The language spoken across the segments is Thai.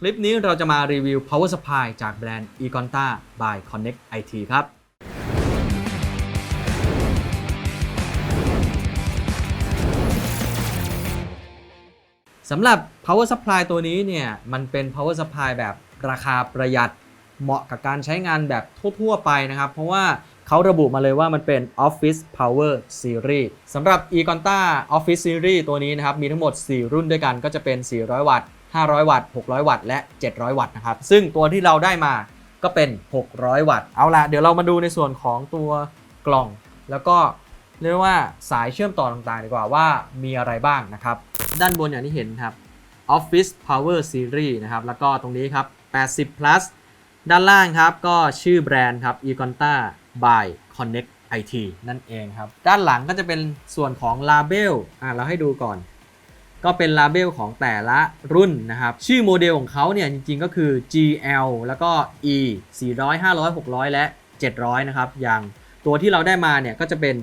คลิปนี้เราจะมารีวิว power supply จากแบรนด์ e c o n t a by Connect IT ครับ สำหรับ power supply ตัวนี้เนี่ยมันเป็น power supply แบบราคาประหยัดเหมาะกับการใช้งานแบบทั่ว ๆ ไปนะครับ เพราะว่าเขาระบุมาเลยว่ามันเป็น Office Power Series สำหรับ e c o n t a Office Series ตัวนี้นะครับ มีทั้งหมด 4 รุ่นด้วยกันก็จะเป็น 400 วัตต์ 500 วัตต์ 600 วัตต์ และ 700 วัตต์นะครับ ซึ่งตัวที่เราได้มาก็เป็น 600 วัตต์ เอาละเดี๋ยวเรามาดูในส่วนของตัวกล่อง แล้วก็เรียกว่าสายเชื่อมต่อต่างๆ ดีกว่าว่ามีอะไรบ้างนะครับ ด้านบนอย่างที่เห็นครับ Office Power Series นะครับ แล้วก็ตรงนี้ครับ 80 plus ด้านล่างครับก็ชื่อแบรนด์ครับ e c o n t a by Connect IT นั่นเองครับ ด้านหลังก็จะเป็นส่วนของ Label อะเราให้ดูก่อน ก็เป็น Label ของแต่ละรุ่นนะครับ ชื่อโมเดลของเขาเนี่ยจริงๆก็คือ GL แล้วก็ E 400 500 600 และ 700 นะครับ อย่างตัวที่เราได้มาเนี่ยก็จะเป็น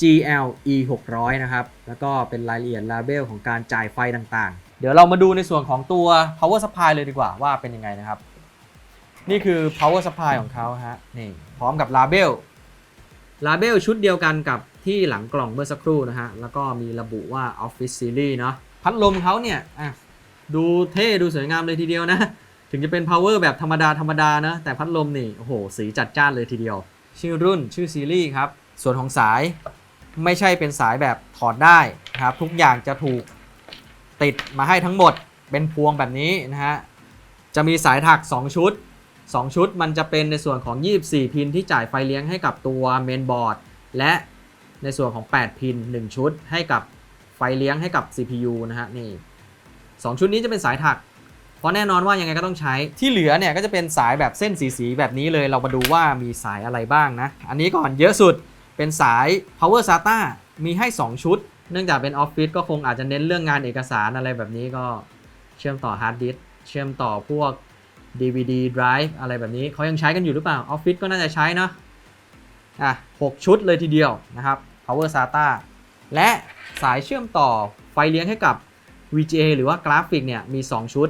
GL E 600 นะครับ แล้วก็เป็นรายละเอียด Label ของการจ่ายไฟต่างๆ เดี๋ยวเรามาดูในส่วนของตัว power supply เลยดีกว่าว่าเป็นยังไงนะครับ นี่คือ power supply ของเขาฮะนี่พร้อมกับ label label ชุดเดียวกันกับที่หลังกล่องเมื่อสักครู่นะฮะ แล้วก็มีระบุว่า office series เนาะ พัดลมเขาเนี่ยอะดูเท่ดูสวยงามเลยทีเดียวนะ ถึงจะเป็น power แบบธรรมดาธรรมดานะ แต่พัดลมนี่โอ้โห สีจัดจ้านเลยทีเดียว ชื่อรุ่นชื่อซีรีส์ครับ ส่วนของสายไม่ใช่เป็นสายแบบถอดได้ครับ ทุกอย่างจะถูกติดมาให้ทั้งหมดเป็นพวงแบบนี้นะฮะ จะมีสายถัก 2 ชุด 2 ชุดมันจะเป็นในส่วนของ 24 พินที่จ่ายไฟเลี้ยงให้กับตัวเมนบอร์ดและในส่วนของ 8 พิน 1 ชุดให้กับ ไฟเลี้ยงให้กับ CPU นะฮะนี่2ชุดนี้จะเป็นสายถัก เพราะแน่นอนว่ายังไงก็ต้องใช้ที่เหลือเนี่ยก็จะเป็นสายแบบเส้นสีๆแบบนี้เลยเรามาดูว่ามีสายอะไรบ้างนะ อันนี้ก่อนเยอะสุดเป็นสาย power SATA มีให้ 2 ชุด เนื่องจากเป็นออฟฟิศก็คงอาจจะเน้นเรื่องงานเอกสารอะไรแบบนี้ก็เชื่อมต่อฮาร์ดดิสก์เชื่อมต่อพวก DVD drive อะไรแบบนี้เขายังใช้กันอยู่หรือเปล่าออฟฟิศก็น่าจะใช้เนาะอะ6ชุดเลยทีเดียวนะครับ power SATA และสายเชื่อมต่อไฟเลี้ยงให้กับ VGA หรือว่ากราฟิกเนี่ยมี 2 ชุด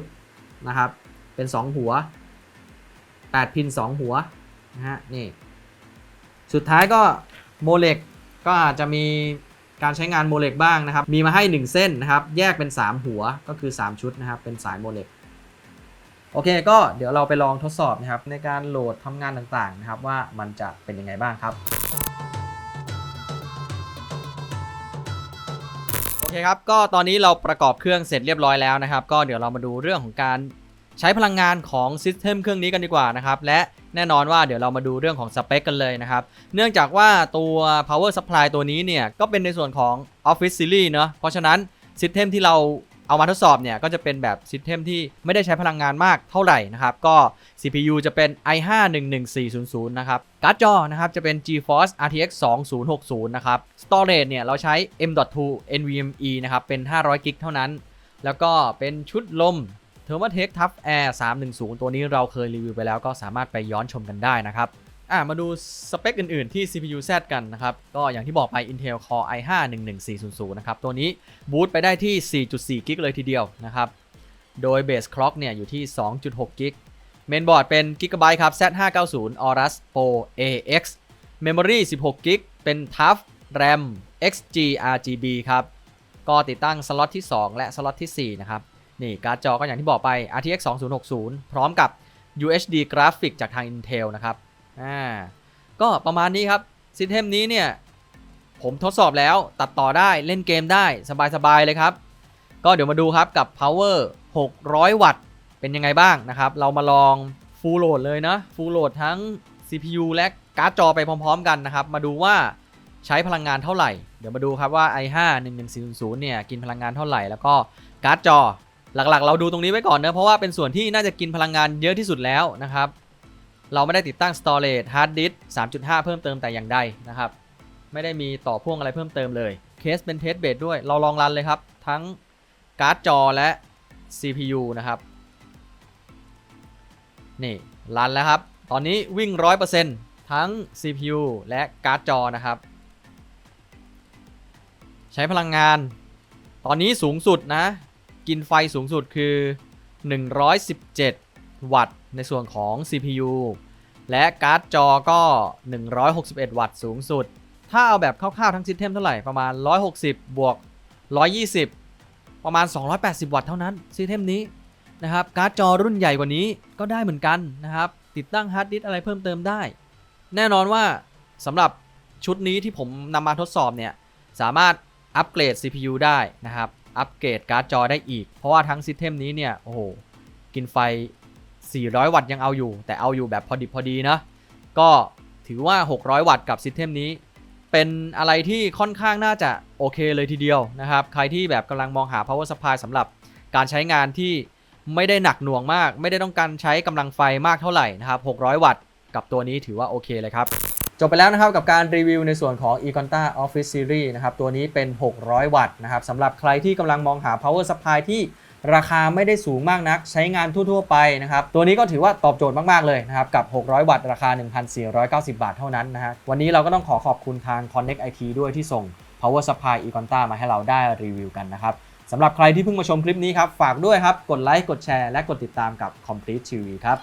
นะครับ เป็น 2 หัว 8 พิน 2 หัวนะฮะนี่สุดท้ายก็โมเลกก็อาจจะมีการใช้งานโมเลกบ้างนะครับ มีมาให้ 1 เส้นนะครับ แยกเป็น 3 หัวก็คือ 3 ชุดนะครับ เป็นสายโมเลกโอเค ก็เดี๋ยวเราไปลองทดสอบนะครับในการโหลดทำงานต่างๆนะครับว่ามันจะเป็นยังไงบ้างครับ เคครับ ก็ตอนนี้เราประกอบเครื่องเสร็จเรียบร้อยแล้วนะครับ ก็เดี๋ยวเรามาดูเรื่องของการใช้พลังงานของซิสเต็มเครื่องนี้กันดีกว่านะครับ และแน่นอนว่าเดี๋ยวเรามาดูเรื่องของสเปคกันเลยนะครับ เนื่องจากว่าตัว power supply ตัวนี้เนี่ย ก็เป็นในส่วนของ office series เนอะเพราะฉะนั้นซิสเต็มที่เรา เอามาทดสอบเนี่ยก็จะเป็นแบบซิสเต็มที่ไม่ได้ใช้พลังงานมากเท่าไหร่นะครับ ก็ CPU จะเป็น i5 11400 นะครับ การ์ดจอนะครับจะเป็น GeForce RTX 2060 นะครับ Storage เนี่ยเราใช้ M.2 NVMe นะครับ เป็น 500 กิกเท่านั้น แล้วก็เป็นชุดลม Thermaltake Tough Air 310 ตัวนี้เราเคยรีวิวไปแล้วก็สามารถไปย้อนชมกันได้นะครับ อะมาดูสเปคอื่นๆที่ CPU Z กันนะครับ ก็อย่างที่บอกไป Intel Core i5 11400 นะครับ ตัวนี้บูตไปได้ที่ 4.4 กิกเลยทีเดียวนะครับ โดย Base Clock เนี่ยอยู่ที่ 2.6 กิกเมนบอร์ดเป็น Gigabyte ครับ Z590 Aorus Pro AX Memory 16 กิกเป็น TUF RAM XG RGB ครับ ก็ติดตั้งสล็อตที่ 2 และสล็อตที่ 4 นะครับ นี่การ์ดจอก็อย่างที่บอกไป RTX 2060 พร้อมกับ UHD Graphic จากทาง Intel นะครับ อ่าก็ประมาณนี้ครับซิสเทมนี้เนี่ยผมทดสอบแล้วตัดต่อได้เล่นเกมได้สบายๆเลยครับ ก็เดี๋ยวมาดูครับกับ power 600 วัตต์ เป็นยังไงบ้างนะครับ เรามาลอง full load เลยนะ full load ทั้ง CPU และการ์ดจอไปพร้อม ๆ กันนะครับ มาดูว่าใช้พลังงานเท่าไหร่ เดี๋ยวมาดูครับว่า i5 11400เนี่ยกินพลังงานเท่าไหร่ แล้วก็การ์ดจอหลักๆ เราดูตรงนี้ไว้ก่อนเนะเพราะว่าเป็นส่วนที่น่าจะกินพลังงานเยอะที่สุดแล้วนะครับ เราไม่ได้ติดตั้ง storage hard disk 3.5 เพิ่มเติมแต่อย่างใดนะครับ ไม่ได้มีต่อพ่วงอะไรเพิ่มเติมเลยเคสเป็นเทสเบดด้วยเราลองรันเลยครับ ทั้งการ์ดจอและ CPU นะครับ นี่รันแล้วครับ ตอนนี้วิ่ง 100%ทั้ง CPU และการ์ดจอนะครับ ใช้พลังงาน ตอนนี้สูงสุดนะ กินไฟสูงสุดคือ 117 วัตต์ ในส่วนของ CPU และการ์ดจอก็ 161 วัตต์สูงสุด ถ้าเอาแบบคร่าวๆทั้งซิสเต็มเท่าไหร่ประมาณ 160 บวก 120 ประมาณ 280 วัตต์เท่านั้นซิสเต็มนี้นะครับการ์ดจอรุ่นใหญ่กว่านี้ก็ได้เหมือนกันนะครับ ติดตั้งฮาร์ดดิสอะไรเพิ่มเติมได้ แน่นอนว่าสำหรับชุดนี้ที่ผมนำมาทดสอบเนี่ย สามารถอัปเกรด CPU ได้นะครับ อัปเกรดการ์ดจอได้อีก เพราะว่าทั้งซิสเต็มนี้เนี่ย โอ้โห กินไฟ 400 วัตต์ยังเอาอยู่ แต่เอาอยู่แบบพอดิบพอดีนะ ก็ถือว่า 600 วัตต์กับซิสเต็มนี้ เป็นอะไรที่ค่อนข้างน่าจะโอเคเลยทีเดียวนะครับ ใครที่แบบกำลังมองหา power supply สำหรับการใช้งานที่ไม่ได้หนักหน่วงมาก ไม่ได้ต้องการใช้กำลังไฟมากเท่าไหร่นะครับ 600 วัตต์กับตัวนี้ถือว่าโอเคเลยครับ จบไปแล้วนะครับกับการรีวิวในส่วนของ e c o n t a Office Series นะครับ ตัวนี้เป็น 600 วัตต์นะครับสำหรับใครที่กำลังมองหา power supply ที่ ราคาไม่ได้สูงมากนัก ใช้งานทั่ว ๆ ไปนะครับ ตัวนี้ก็ถือว่าตอบโจทย์มาก ๆ เลยนะครับ กับ 600 วัตต์ราคา 1,490 บาทเท่านั้นนะฮะวันนี้เราก็ต้องขอขอบคุณทาง Connect IT ด้วยที่ส่ง power supply e c o n t a มาให้เราได้รีวิวกันนะครับสำหรับใครที่เพิ่งมาชมคลิปนี้ครับ ฝากด้วยครับ กดไลค์ กดแชร์ และกดติดตามกับ Complete TV ครับ